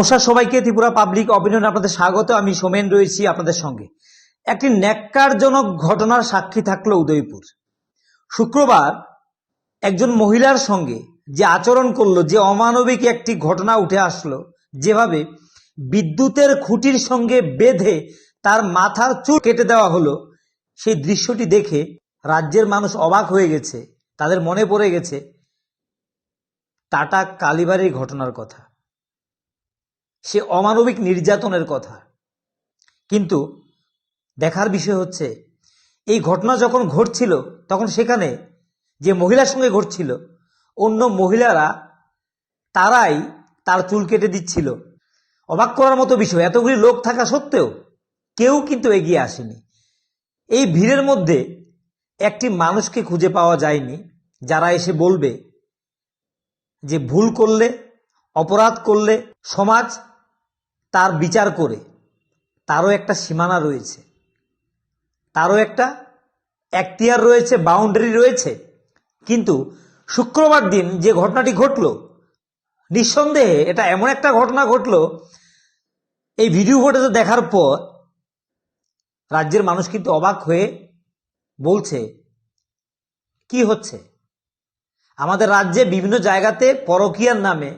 নমস্কার সবাইকে, Tripura public opinion আপনাদের স্বাগত। আমি সোমেন রয়েছি আপনাদের সঙ্গে। একটি ন্যাক্কারজনক ঘটনার সাক্ষী থাকল উদয়পুর। শুক্রবার একজন মহিলার সঙ্গে যে আচরণ করল, যে অমানবিক একটি ঘটনা উঠে আসলো, যেভাবে বিদ্যুতের খুঁটির সঙ্গে বেঁধে তার মাথার চুল কেটে দেওয়া হলো, সেই দৃশ্যটি দেখে রাজ্যের মানুষ অবাক হয়ে গেছে, তাদের মনে পড়ে গেছে, টাটা কালীবাড়ির ঘটনার কথা। সে অমানবিক নির্যাতনের কথা। কিন্তু দেখার বিষয় হচ্ছে, এই ঘটনা যখন ঘটছিল, তখন সেখানে যে মহিলার সঙ্গে ঘটছিল, অন্য মহিলারা তারাই তার চুল কেটে দিচ্ছিল। অবাক করার মতো বিষয়, এতগুলি লোক থাকা সত্ত্বেও কেউ কিন্তু এগিয়ে আসেনি। এই ভিড়ের মধ্যে একটি মানুষকে খুঁজে পাওয়া যায়নি, যারা এসে বলবে যে ভুল করলে, অপরাধ করলে সমাজ তার বিচার করে তারও একটা সীমানা রয়েছে। তারও একটা এখতিয়ার রয়েছে বাউন্ডারি রয়েছে। কিন্তু শুক্রবার দিন যে ঘটনাটি ঘটল, নিঃসন্দেহে এটা এমন একটা ঘটনা ঘটল, এই ভিডিও ফুটেজ দেখার পর রাজ্যের মানুষ কিন্তু অবাক হয়ে বলছে, কি হচ্ছে? আমাদের রাজ্যে বিভিন্ন জায়গাতে পরকীয়ার নামে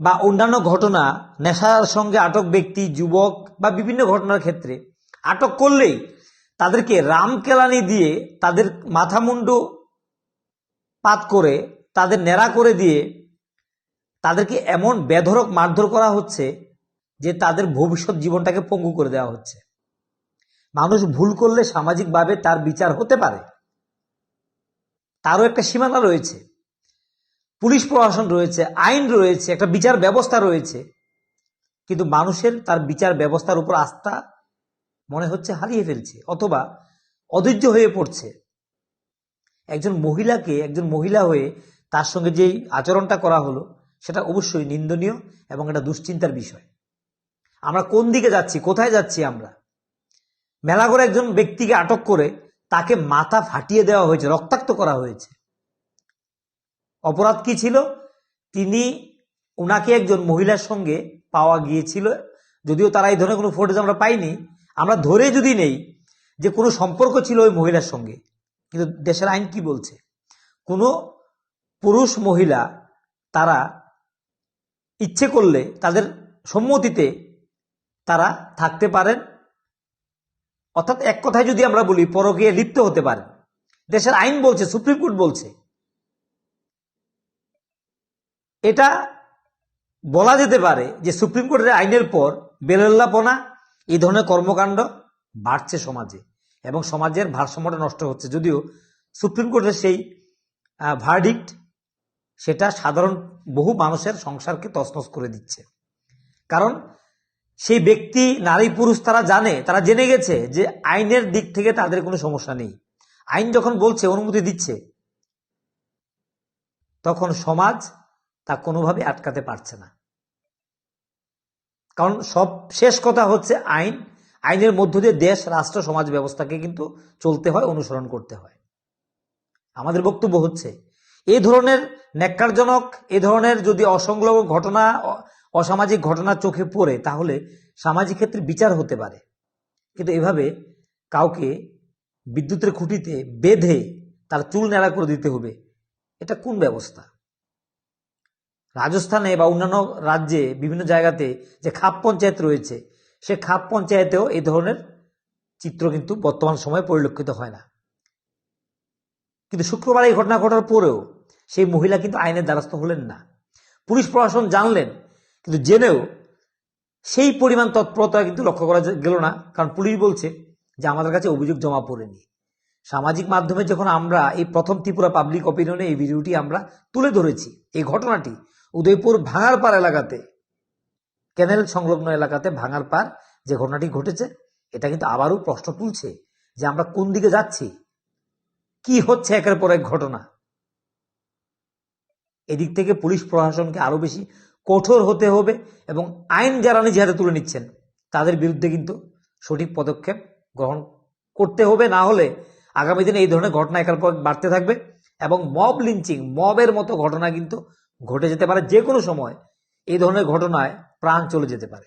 বা অন্যান্য ঘটনা নেশার সঙ্গে আটক ব্যক্তি, যুবক বা বিভিন্ন ঘটনার ক্ষেত্রে আটক করলেই তাদেরকে রামকেলানি দিয়ে তাদের মাথা মুন্ডু পাত করে, তাদের ন্যাড়া করে দিয়ে তাদেরকে এমন বেধরক মারধর করা হচ্ছে যে তাদের ভবিষ্যৎ জীবনটাকে পঙ্গু করে দেওয়া হচ্ছে। মানুষ ভুল করলে সামাজিকভাবে তার বিচার হতে পারে। তারও একটা সীমানা রয়েছে। পুলিশ প্রশাসন রয়েছে, আইন রয়েছে, একটা বিচার ব্যবস্থা রয়েছে। কিন্তু মানুষের তার বিচার ব্যবস্থার উপর আস্থা মনে হচ্ছে হারিয়ে ফেলছে অথবা অধৈর্য হয়ে পড়ছে। একজন মহিলাকে, একজন মহিলা হয়ে তার সঙ্গে যেই আচরণটা করা হলো, সেটা অবশ্যই নিন্দনীয় এবং এটা দুশ্চিন্তার বিষয়। আমরা কোন দিকে যাচ্ছি, কোথায় যাচ্ছি আমরা? মেলা করে একজন ব্যক্তিকে আটক করে তাকে মাথা ফাটিয়ে দেওয়া হয়েছে, রক্তাক্ত করা হয়েছে। অপরাধ কি ছিল? তিনি ওনাকে একজন মহিলার সঙ্গে পাওয়া গিয়েছিল। যদিও তারা এই ধরনের কোনো ফুটেজ আমরা পাইনি। আমরা ধরে যদি নেই যে কোনো সম্পর্ক ছিল ওই মহিলার সঙ্গে। কিন্তু দেশের আইন কি বলছে? কোনো পুরুষ মহিলা তারা ইচ্ছে করলে তাদের সম্মতিতে তারা থাকতে পারেন। অর্থাৎ এক কথায় যদি আমরা বলি, পরকীয়া লিপ্ত হতে পারেন। দেশের আইন বলছে, সুপ্রিম কোর্ট বলছে এটা বলা যেতে পারে যে সুপ্রিম কোর্টের আইনের পর বেলল্লাপনা এই ধরনের কর্মকাণ্ড বাড়ছে সমাজে এবং সমাজের ভারসাম্যটা নষ্ট হচ্ছে। যদিও সুপ্রিম কোর্টের সেই ভার্ডিক্ট সেটা সাধারণ বহু মানুষের সংসারকে তছনছ করে দিচ্ছে। কারণ সেই ব্যক্তি, নারী, পুরুষ তারা জানে, তারা জেনে গেছে যে আইনের দিক থেকে তাদের কোনো সমস্যা নেই। আইন যখন বলছে, অনুমতি দিচ্ছে, তখন সমাজ তা কোনোভাবে আটকাতে পারছে না। কারণ সব, শেষ কথা হচ্ছে আইন। আইনের মধ্য দিয়ে দেশ, রাষ্ট্র, সমাজ ব্যবস্থাকে কিন্তু চলতে হয়, অনুসরণ করতে হয়। আমাদের বক্তব্য হচ্ছে এই ধরনের ন্যাক্কারজনক, এ ধরনের যদি অসংলগ্ন ঘটনা অসামাজিক ঘটনা চোখে পড়ে, তাহলে সামাজিক ক্ষেত্রে বিচার হতে পারে। কিন্তু এভাবে কাউকে বিদ্যুতের খুঁটিতে বেঁধে তার চুল নেড়া করে দিতে হবে, এটা কোন ব্যবস্থা? রাজস্থানে বা অন্যান্য রাজ্যে বিভিন্ন জায়গাতে যে খাপ পঞ্চায়েত রয়েছে, সে খাপ পঞ্চায়েতেও এই ধরনের চিত্র কিন্তু বর্তমান সময়ে পরিলক্ষিত হয় না। কিন্তু শুক্রবার এই ঘটনা ঘটার পরেও সেই মহিলা কিন্তু আইনের দ্বারস্থ হলেন না। পুলিশ প্রশাসন জানলেন, কিন্তু জেনেও সেই পরিমাণ তৎপরতা কিন্তু লক্ষ্য করা গেল না, কারণ পুলিশ বলছে যে আমাদের কাছে অভিযোগ জমা পড়েনি। সামাজিক মাধ্যমে যখন আমরা এই প্রথম ত্রিপুরা পাবলিক অপিনিয়নে এই ভিডিওটি আমরা তুলে ধরেছি, এই ঘটনাটি উদয়পুর ভাঙারপাড় এলাকাতে ক্যানেল সংলগ্ন এলাকাতে ভাঙারপাড় যে ঘটনাটি ঘটেছে, এটা কিন্তু আবারও প্রশ্ন তুলছে যে আমরা কোন দিকে যাচ্ছি, কি হচ্ছে একের পর এক ঘটনা। এদিক থেকে পুলিশ প্রশাসনকে আরও বেশি কঠোর হতে হবে এবং আইন যারা নিজে হাতে তুলে নিচ্ছেন, তাদের বিরুদ্ধে কিন্তু সঠিক পদক্ষেপ গ্রহণ করতে হবে, না হলে আগামী দিনে এই ধরনের ঘটনা একের পর বাড়তে থাকবে এবং মব লিঞ্চিং, মবের মতো ঘটনা কিন্তু ঘটে যেতে পারে যে কোনো সময় এই ধরনের ঘটনায় প্রাণ চলে যেতে পারে।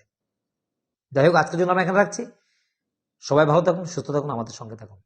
যাই হোক, আজকের জন্য আমরা এখানে রাখছি। সবাই ভালো থাকুন, সুস্থ থাকুন, আমাদের সঙ্গে থাকুন।